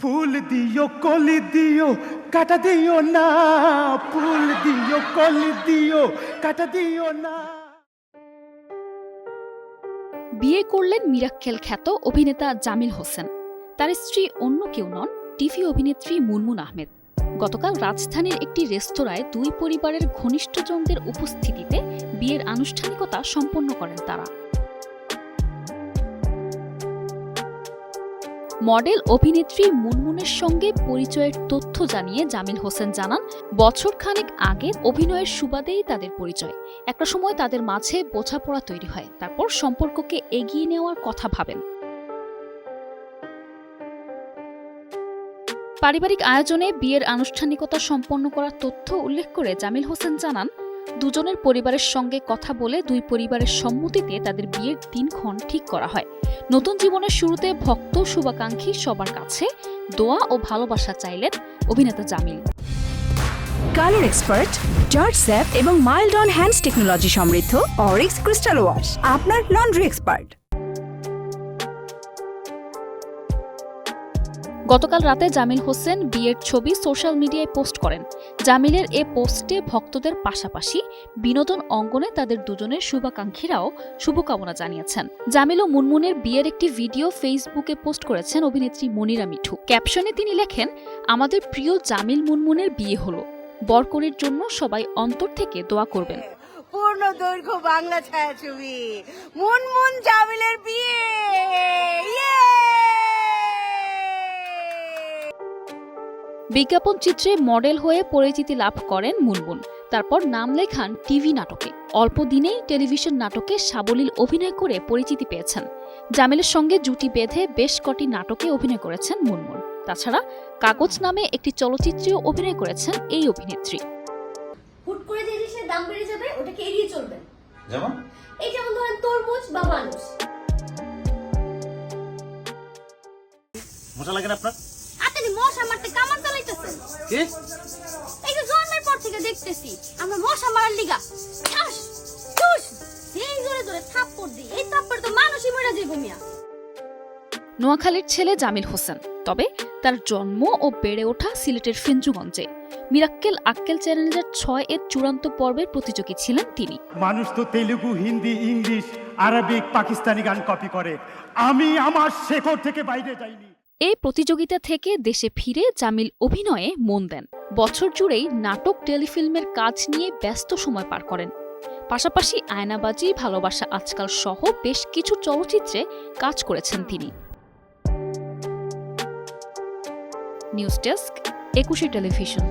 ফুল দিও, কলি দিও, কাটা দিও না। ফুল দিও, কলি দিও, কাটা দিও না। বিয়ে করলেন মিরাক্কেল খ্যাত অভিনেতা জামিল হোসেন। তার স্ত্রী অন্য কেউ নন টিভি অভিনেত্রী মুনমুন আহমেদ। গতকাল রাজধানীর একটি রেস্তোরাঁয় দুই পরিবারের ঘনিষ্ঠজনদের উপস্থিতিতে বিয়ের আনুষ্ঠানিকতা সম্পন্ন করেন তারা। মডেল অভিনেত্রী মুনমুনের সঙ্গে পরিচয়ের তথ্য জানিয়ে জামিল হোসেন জানান বছর খানেক আগে অভিনয়ের সুবাদেই তাদের পরিচয়। একটা সময় তাদের মাঝে বোঝাপড়া তৈরি হয়, তারপর সম্পর্ককে এগিয়ে নেওয়ার কথা ভাবেন। পারিবারিক আয়োজনে বিয়ের আনুষ্ঠানিকতা সম্পন্ন করার তথ্য উল্লেখ করে জামিল হোসেন জানান, দুজনের পরিবারের সঙ্গে কথা বলে দুই পরিবারের সম্মতিতে তাদের বিয়ের দিনক্ষণ ঠিক করা হয়। নতুন জীবনের শুরুতে ভক্ত শুভাকাঙ্ক্ষী সবার কাছে দোয়া ও ভালোবাসা চাইলেন অভিনেতা Jamil. Colour expert George sap এবং মাইল্ড অন হ্যান্ডস টেকনোলজি সমৃদ্ধ অরিক্স ক্রিস্টাল ওয়াশ, আপনার লন্ড্রি এক্সপার্ট। গতকাল রাতে জামিল হোসেন বিয়ের ছবি সোশ্যাল মিডিয়ায় পোস্ট করেন। জামিলের এ পোস্টে ভক্তদের পাশাপাশি বিনোদন অঙ্গনে তাদের দুজনের শুভাকাঙ্ক্ষীরাও শুভকামনা জানিয়েছেন। জামিল ও মুনমুনের বিয়ের একটি ভিডিও ফেসবুকে পোস্ট করেছেন অভিনেত্রী মনিরা মিঠু। ক্যাপশনে তিনি লেখেন, আমাদের প্রিয় জামিল মুনমুনের বিয়ে হলো। বরকনের জন্য সবাই অন্তর থেকে দোয়া করবেন। পূর্ণ দৈর্ঘ্য বাংলা ছায়াছবি। মুনমুন জামিলের বিয়ে! বিজ্ঞাপন চিত্রে মডেল হয়ে পরিচিতি লাভ করেন মুনমুন। তারপর নাম লেখান টিভি নাটকে। অল্প দিনেই টেলিভিশন নাটকে সাবলীল অভিনয় করে পরিচিতি পেয়েছেন। জামিলের সঙ্গে জুটি বেঁধে বেশ কটি নাটকে অভিনয় করেছেন মুনমুন। তাছাড়া কাগজ নামে একটি চলচ্চিত্রেও অভিনয় করেছেন এই অভিনেত্রী। হুট করে যে জিনিসের দাম বেড়ে যাবে ওটাকে এড়িয়ে চলবেন যেমন? এই যেমন ধরেন তরমুজ বা মানুষ মজা লাগে না আপনার? কি? এই যে জন্মের পর থেকে দেখতেছি আমরা মশা মারার লিগা। ঠাস ঠুস। এই জোরে জোরে থাপ্পড় দিই। এই থাপ্পড় তো মানুষই মরে যাইব মিয়া। নোয়াখালীর ছেলে জামিল হোসেন তবে তার জন্ম ও বেড়ে ওঠা সিলেটের ফিঞ্চুগঞ্জে মিরাক্কেল আক্কেল চ্যালেঞ্জের ছয় এর চূড়ান্ত পর্বের প্রতিযোগী ছিলেন তিনি। মানুষ তো তেলুগু হিন্দি ইংলিশ আরবিক পাকিস্তানি গান কপি করে। আমি আমার শেখর থেকে বাইরে যাইনি। এই প্রতিযোগিতা থেকে দেশে ফিরে জামিল অভিনয়ে মন দেন। বছর জুড়েই নাটক টেলিফিল্মের কাজ নিয়ে ব্যস্ত সময় পার করেন। পাশাপাশি আয়নাবাজি, ভালোবাসা আজকাল সহ বেশ কিছু চলচ্চিত্রে কাজ করেছেন তিনি। News desk, Ekushey television.